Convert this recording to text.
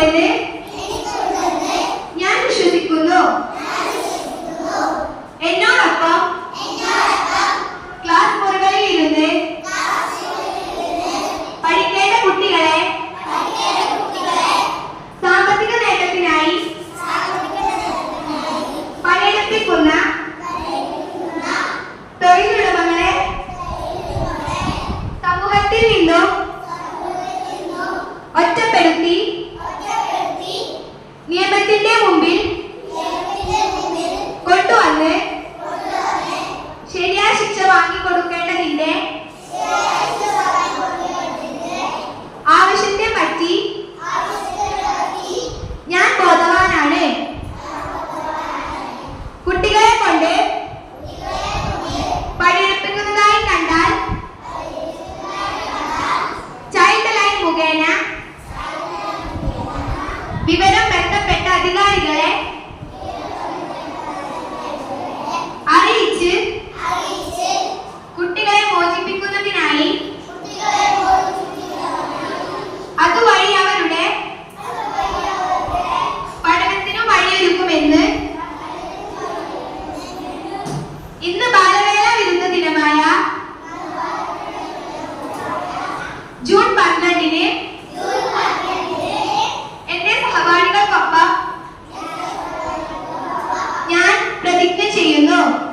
തുടർന്ന് ഞാൻ വിശ്വസിക്കുന്നു. എന്നോടൊപ്പം ക്ലാസ് മുറികളിൽ ഇരുന്ന് പഠിക്കേണ്ട കുട്ടികളെ സാമ്പത്തിക നേട്ടത്തിനായി പണിയെടുപ്പിക്കുന്ന തൊഴിലുടമകളെ സമൂഹത്തിൽ നിന്നും നിയമത്തിന്റെ മുമ്പിൽ കൊണ്ടുവന്ന് ശരിയായ ശിക്ഷ വാങ്ങിക്കൊടുക്കേണ്ടതിന്റെ ആവശ്യത്തെ പറ്റി ഞാൻ ബോധവാനാണ്. കുട്ടികളെ കൊണ്ട് പഠിപ്പിക്കുന്നതായി കണ്ടാൽ ചൈൽഡ് ലൈൻ മുഖേന വിവരം ബന്ധപ്പെട്ട അധികാരികളെ you know.